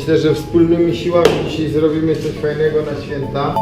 Myślę, że wspólnymi siłami dzisiaj zrobimy coś fajnego na święta.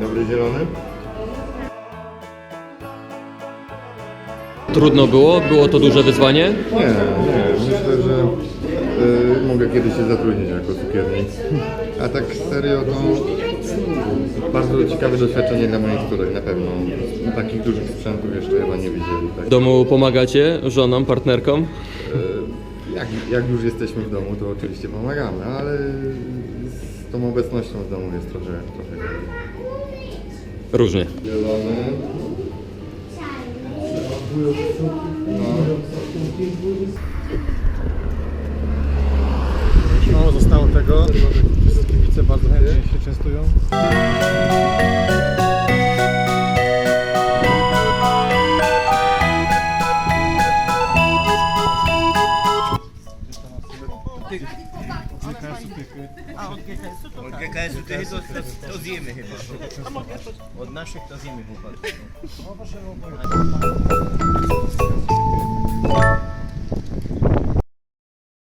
Dobry zielony. Trudno było? Było to duże wyzwanie? Nie, nie. Myślę, że y, mogę kiedyś się zatrudnić jako cukiernik. A tak serio to bardzo ciekawe doświadczenie dla mojej córek na pewno. Takich dużych sprzętów jeszcze chyba nie widzieli. Tak. W domu pomagacie żonom, partnerkom? Y, Jak, jak już jesteśmy w domu, to oczywiście pomagamy, ale tą obecnością w domu jest trochę, trochę gorzej. Różnie. Zielony. Mało Od GKS-u to, to, to zjemy chyba. Od naszych to zjemy chłopaki.